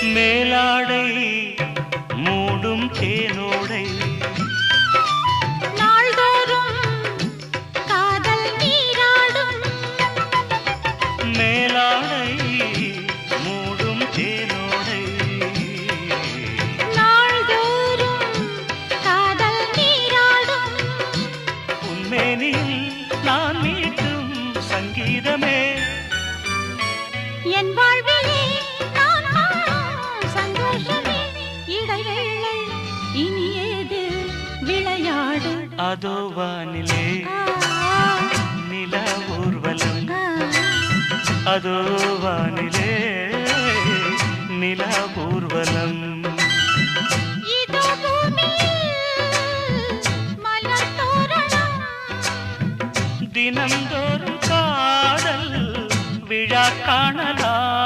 மேலாடை மூடும் தேனோடை. நாள்தோறும் காதல் நீராடும். மேலாடை மூடும் தேனோடை. நாள்தோறும் காதல் நீராடும். உன்மேனியில் நான் மீட்டும் சங்கீதமே. என் வாழ்விலே சண்டை வேளை இனியேது விளையாடு அதோ வானிலே நில ஊர்வலம். அதோ வானிலே நில ஊர்வலம். தினந்தோறும் காதல் விழா காணலாம்.